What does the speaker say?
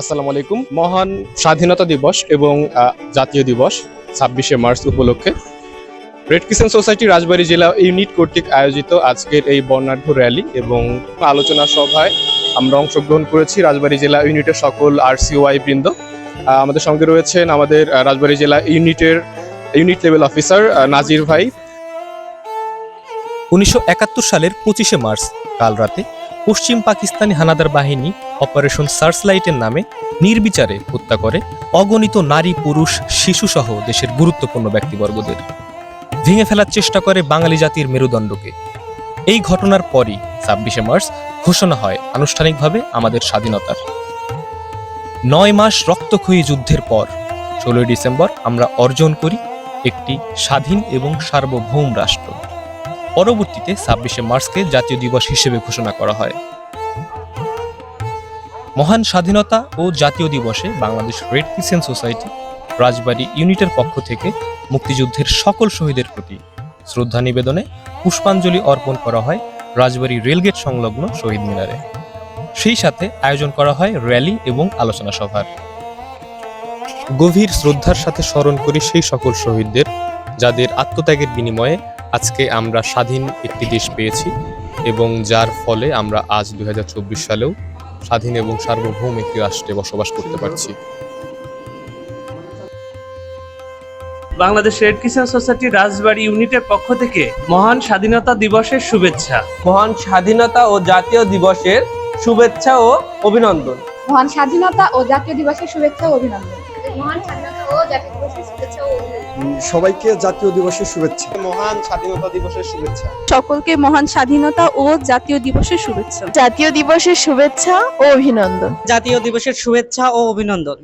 আসসালামু আলাইকুম। মহান স্বাধীনতা দিবস এবং জাতীয় দিবস ছাব্বিশে মার্চ উপলক্ষে। রেড কিষেন সোসাইটি রাজবাড়ী জেলা ইউনিট কর্তৃক আয়োজিত আজকের এই বর্ণাঢ্য র্যালি এবং আলোচনা সভায় আমরা অংশগ্রহণ করেছি রাজবাড়ী জেলা ইউনিটের সকল আর আরসিওয়াই বৃন্দ। আমাদের সঙ্গে রয়েছেন আমাদের রাজবাড়ী জেলা ইউনিটের, ইউনিট লেভেল অফিসার নাজির ভাই। উনিশশো একাত্তর সালের পঁচিশে মার্চ, কাল রাতে পশ্চিম পাকিস্তানি হানাদার বাহিনী অপারেশন সার্চলাইটের নামে নির্বিচারে হত্যা করে অগণিত নারী, পুরুষ, শিশুসহ দেশের গুরুত্বপূর্ণ ব্যক্তিবর্গদের। ভেঙে ফেলার চেষ্টা করে বাঙালি জাতির মেরুদণ্ডকে। এই ঘটনার পরই ছাব্বিশে মার্চ ঘোষণা হয় আনুষ্ঠানিকভাবে আমাদের স্বাধীনতার। নয় মাস রক্তক্ষয়ী যুদ্ধের পর ষোলোই ডিসেম্বর আমরা অর্জন করি একটি স্বাধীন এবং সার্বভৌম রাষ্ট্র। পরবর্তীতে ছাব্বিশে মার্চকে জাতীয় দিবস হিসেবে ঘোষণা করা হয়। মহান স্বাধীনতা ও জাতীয় দিবসে Bangladesh red crescent society Rajbari ইউনিটের পক্ষ থেকে মুক্তিযুদ্ধের সকল শহীদের প্রতি শ্রদ্ধা নিবেদনে পুষ্পাঞ্জলি অর্পণ করা হয় রাজবাড়ী রেলগেট সংলগ্ন শহীদ মিনারে। সেই সাথে আয়োজন করা হয় র্যালি এবং আলোচনা সভার। গভীর শ্রদ্ধার সাথে স্মরণ করি সেই সকল শহীদদের, যাদের আত্মত্যাগের বিনিময়ে আজকে আমরা স্বাধীন একটি দেশ পেয়েছি এবং যার ফলে আমরা আজ দু হাজার চব্বিশ সালেও স্বাধীন এবং সার্বভৌম একটি রাষ্ট্রে বসবাস করতে পারছি। Bangladesh red crescent society Rajbari ইউনিটের পক্ষ থেকে মহান স্বাধীনতা দিবসের শুভেচ্ছা। মহান স্বাধীনতা ও জাতীয় দিবসের শুভেচ্ছা ও অভিনন্দন মহান স্বাধীনতা ও জাতীয় দিবসের শুভেচ্ছা ও অভিনন্দন। মহান স্বাধীনতা ও জাতীয় দিবসের শুভেচ্ছা ও অভিনন্দন। সবাইকে জাতীয় দিবসের শুভেচ্ছা। মহান স্বাধীনতা দিবসের শুভেচ্ছা। সকলকে মহান স্বাধীনতা ও জাতীয় দিবসের শুভেচ্ছা। জাতীয় দিবসের শুভেচ্ছা ও অভিনন্দন। জাতীয় দিবসের শুভেচ্ছা ও অভিনন্দন।